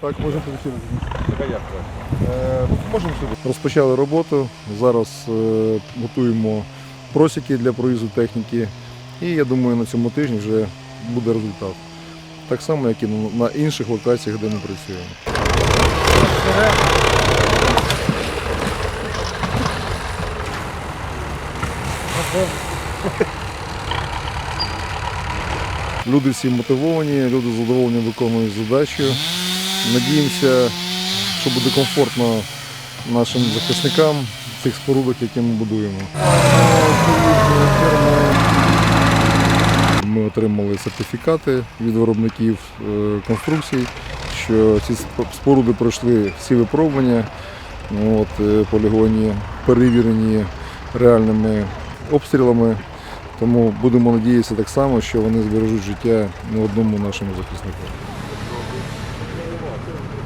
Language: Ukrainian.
Так, можемо. Така як Можемо сюди. Розпочали роботу. Зараз е, готуємо просіки для проїзду техніки. І я думаю, на цьому тижні вже буде результат. Так само, як і на на інших локаціях, де ми працюємо. Люди всі мотивовані, люди задоволені виконують задачу. Надіємося, що буде комфортно нашим захисникам цих спорудах, які ми будуємо. Ми отримали сертифікати від виробників е, конструкцій, що ці споруди пройшли всі випробування от, е, полігоні, перевірені реальними обстрілами. Тому будемо надіятися так само, що вони збережуть життя не одному нашому захиснику. Thank you.